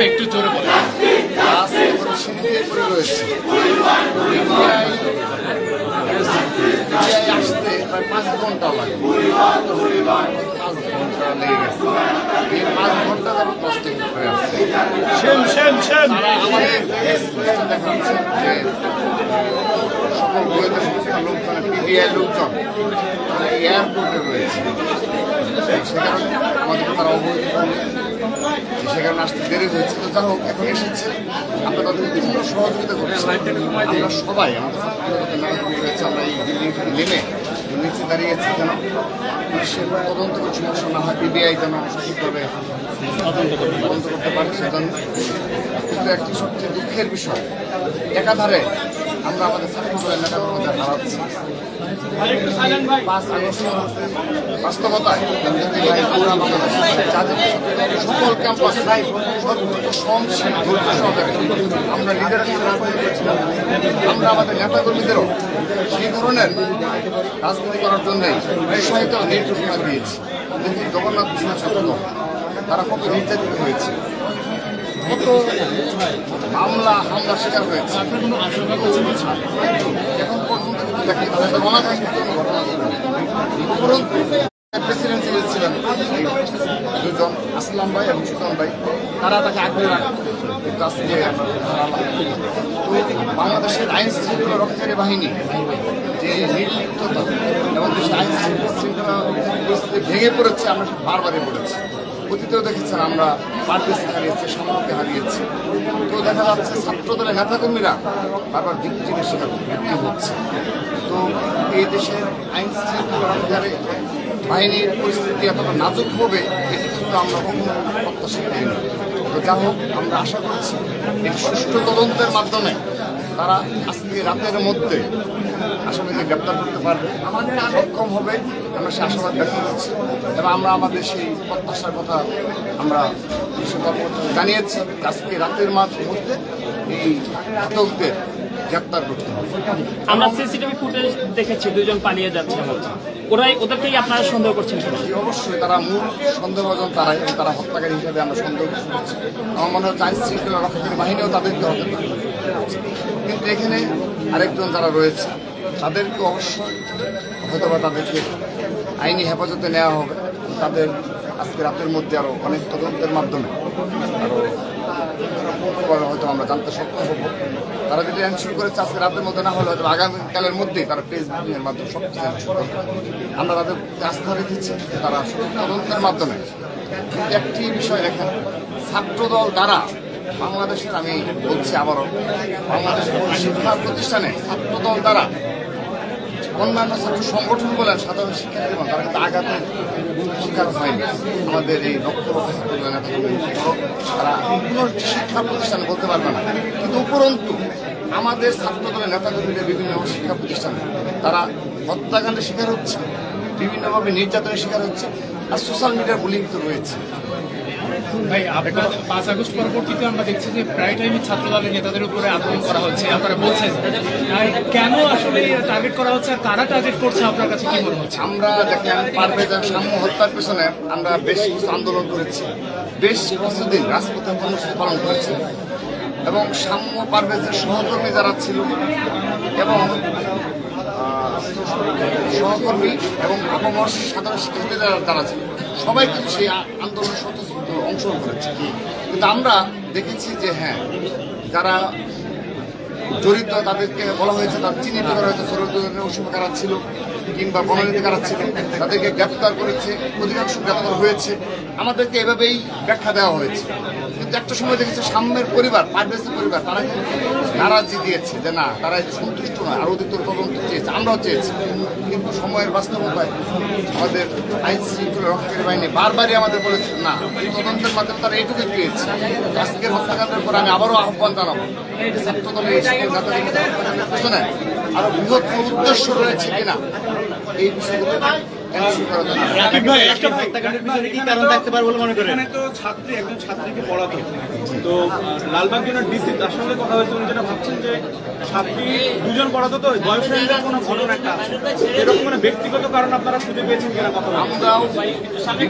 হবে একটু জোরে আসতে প্রায় পাঁচ ঘণ্টা লাগে পাঁচ ঘণ্টা লেগে গেছে এই পাঁচ ঘণ্টা যাবত কষ্ট করে আসছে সেম সেম সেম আমাদের স্পষ্ট দেখা যাচ্ছে যে সকল গোয়েন্দা সংস্থার লোকজন এয়ারপোর্টে রয়েছে সে কারণে আমাদেরকে তারা অবহিত করবে সে কারণে আসতে দেরি হয়েছে। তো যা হোক, এখন এসেছে। আমরা তাদের বিভিন্ন সহযোগিতা করছি। আমরা সবাই, আমাদের আমরা এই বিল্ডিং নেমে নিচে দাঁড়িয়েছি যেন পুলিশের তদন্ত কোনো সমস্যা না হয় পিবিআই যেন সঠিকভাবে তদন্ত করতে পারে সেজন্য কিন্তু একটি সবচেয়ে দুঃখের বিষয়, একাধারে আমরা আমাদের ছাত্রদের নেতাকর্মীদের হারাচ্ছি। পাঁচ যাদের সকল ক্যাম্পাস সর্বোচ্চ সহনশীল ধৈর্য সহকারে। আমরা লিডারকে করেছিলাম আমরা আমাদের নেতাকর্মীদেরও সেই ধরনের রাজনীতি করার জন্য উৎসাহিত নির্দেশনা দিয়েছি। কিন্তু জগন্নাথ কৃষ্ণ ছাত্র তারা কত নির্যাতিত হয়েছে। মামলা, হামলা শিকার হয়েছে। এখন পর্যন্ত ছিলেন। দুজন আসলাম ভাই এবং সুলতান ভাই। তারা তাকে আগ্রহে তো বাংলাদেশের আইন শৃঙ্খলা রক্ষাকারী বাহিনী, যে নির্লিপ্ততা এবং দেশের আইন শৃঙ্খলা ভেঙে পড়েছে, আমরা বারবারই বলেছি। অতীতেও দেখেছেন আমরা পার্টিস হারিয়েছি সামগ্রী হারিয়েছি। তো দেখা যাচ্ছে ছাত্র দলের নেতাকর্মীরা বারবার ভিক্টিমের শিকার ভিক্টিম হচ্ছে। তো এই দেশের আইন শৃঙ্খলা বাহিনীর পরিস্থিতি এতটা নাজুক হবে, এটি কিন্তু আমরা কখনো প্রত্যাশা করিনি। তো যা হোক, আমরা আশা করছি এই সুষ্ঠু তদন্তের মাধ্যমে তারা আজকে রাতের মধ্যে আসামিকে গ্রেপ্তার করতে পারবে সক্ষম হবে আমরা সে আশাবাদ ব্যক্ত করছি। এবং আমরা আমাদের সেই প্রত্যাশার কথা আমরা জানিয়েছি আজকে রাতের মাঝ মধ্যে এই ঘাতকদের গ্রেপ্তার করতে হবে। আমরা সিসিটিভি ফুটেজ দেখেছি দুজন পালিয়ে যাচ্ছে ওরাই ওদেরকেই আপনারা সন্দেহ করছেন অবশ্যই তারা মূল সন্দেহভাজন তারাই এবং তারা হত্যাকারী হিসেবে আমরা সন্দেহ করছি। আমার মনে হয় আইন শৃঙ্খলা রক্ষাকারী বাহিনীও তাদেরকে হতে পারে কিন্তু এখানে আরেকজন যারা রয়েছে, তাদেরকে অবশ্যই হয়তো বা তাদেরকে আইনি হেফাজতে নেওয়া হবে তাদের আজকে রাতের মধ্যে আরও অনেক তদন্তের মাধ্যমে আরও হয়তো আমরা জানতে সক্ষম হব তারা যদি এনশিওর করেছে আজকে রাতের মধ্যে, না হলে হয়তো আগামীকালের মধ্যেই তারা ফেসবুকের মাধ্যমে সব কিছু। আমরা তাদের আস্থা রেখেছি তারা তদন্তের মাধ্যমে একটি বিষয় দেখেন ছাত্রদল দ্বারা বাংলাদেশের, আমি বলছি আবারও, বাংলাদেশের শিক্ষা প্রতিষ্ঠানে ছাত্রদল দ্বারা অন্যান্য ছাত্র সংগঠন বলেন সাধারণ শিক্ষার্থী বলেন, তারা কিন্তু আঘাতের শিকার হয়নি। আমাদের এই লক্ষ তারা কোনো শিক্ষা প্রতিষ্ঠানে বলতে পারবে না। কিন্তু উপরন্তু, আমাদের ছাত্রদলের নেতাকর্মীদের বিভিন্ন শিক্ষা প্রতিষ্ঠানে তারা হত্যাকাণ্ডের শিকার হচ্ছে, বিভিন্নভাবে নির্যাতনের শিকার হচ্ছে, আর সোশ্যাল মিডিয়ার বুলিং তো রয়েছে। ভাই, আপনার পাঁচ আগস্ট পরবর্তীতে আমরা দেখছি যে প্রায় টাইমই ছাত্র দলের নেতাদের উপরে আক্রমণ করা হচ্ছে। আপনারা বলছেন। কেন আসলে টার্গেট করা হচ্ছে আর কারা টার্গেট করছে? আপনার কাছে কি মনে হচ্ছে? আমরা দেখেন পারভেজ সাম্য হত্যার পেছনে আমরা বেশ কিছু আন্দোলন করেছি। বেশ কিছুদিন রাজপথে কর্মসূচি পালন করেছি। এবং সাম্য পারভেজের সহকর্মী যারা ছিল এবং সহকর্মী এবং আপামর সাধারণ শিক্ষার্থী যারা যারা ছিল সবাই কিন্তু সেই আন্দোলনের আন্দোলনে স্বতঃস্ফূর্ত অংশগ্রহণ করেছে কিন্তু আমরা দেখেছি যে হ্যাঁ যারা জড়িত তাদেরকে বলা হয়েছে, তার চিহ্নিত করা হয়েছে সরকার ছিল? কিংবা বননীতি কারা ছিল তাদেরকে গ্রেপ্তার করেছে, অধিকাংশ গ্রেপ্তার হয়েছে। আমাদেরকে এভাবেই ব্যাখ্যা দেওয়া হয়েছে। কিন্তু একটা সময় দেখেছে সাম্যের পরিবার, পারভেজের পরিবার, তারা কিন্তু নারাজি দিয়েছে যে না, তারা সন্তুষ্ট নয়। আরও অধিকতর তদন্ত চেয়েছে, আমরাও চেয়েছি। কিন্তু সময়ের বাস্তবতায় আমাদের আইন শৃঙ্খলা রক্ষাকারী বাহিনী বারবারই আমাদের বলেছে, না তদন্তের মাধ্যমে তারা এইটুকুই পেয়েছে। আজকের হত্যাকাণ্ডের পর আমি আবারও আহ্বান জানাব ছাত্র দলের এই সকল নেতাদের পেছনে আরও বৃহৎ কোনো উদ্দেশ্য রয়েছে কিনা এই বিষয়গুলো মনে ছাত্রী একজন ছাত্রীকে পড়াতো তো লালবাগ জেলার ডিসি তার সঙ্গে কথা হয়েছে উনি যেটা ভাবছেন যে ছাত্রী দুজন পড়াতো তো বয়ফ্রেন্ডের কোনো ঘটনা একটা এরকম মানে ব্যক্তিগত কারণ আপনারা খুঁজে পেয়েছেন কিনা কথা আমরাও সন্দেহ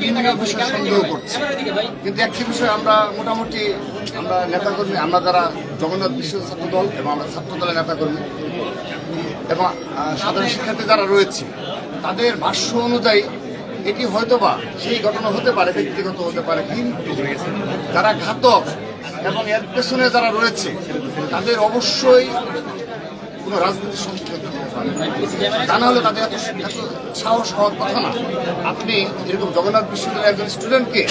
করছি কিন্তু একটি বিষয় আমরা মোটামুটি আমরা নেতা নেতাকর্মী আমরা যারা জগন্নাথ বিশ্ব ছাত্র দল এবং আমরা ছাত্র দলের নেতাকর্মী এবং সাধারণ শিক্ষার্থী যারা রয়েছে, তাদের ভাষ্য অনুযায়ী এটি হয়তোবা সেই ঘটনা হতে পারে, ব্যক্তিগত হতে পারে, কিন্তু যারা ঘাতক এবং এর পেছনে যারা রয়েছে, তাদের অবশ্যই কোনো রাজনৈতিক সংস্কৃতি তা না হলে তাদের এত সাহস হওয়ার কথা না। আপনি এরকম জগন্নাথ বিশ্ববিদ্যালয়ের একজন স্টুডেন্টকে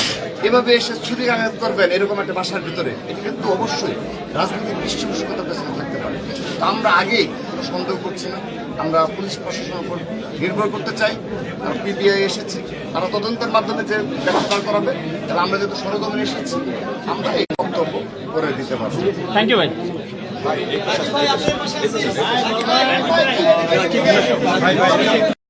এভাবে এসে ছুরি আঘাত করবেন এরকম একটা বাসার ভিতরে, এটি কিন্তু অবশ্যই রাজনৈতিক পৃষ্ঠপোষকতার পেছনে থাকতে পারে। তা আমরা আগেই কোনো সন্দেহ করছি না আমরা পুলিশ প্রশাসনের উপর নির্ভর করতে চাই আর পিবিআই এসেছে তারা তদন্তের মাধ্যমে যে ব্যবস্থা করাবে তাহলে আমরা যেহেতু সরগমনে এসেছি আমরা এই বক্তব্য করে দিতে পারব থ্যাংক ইউ ভাই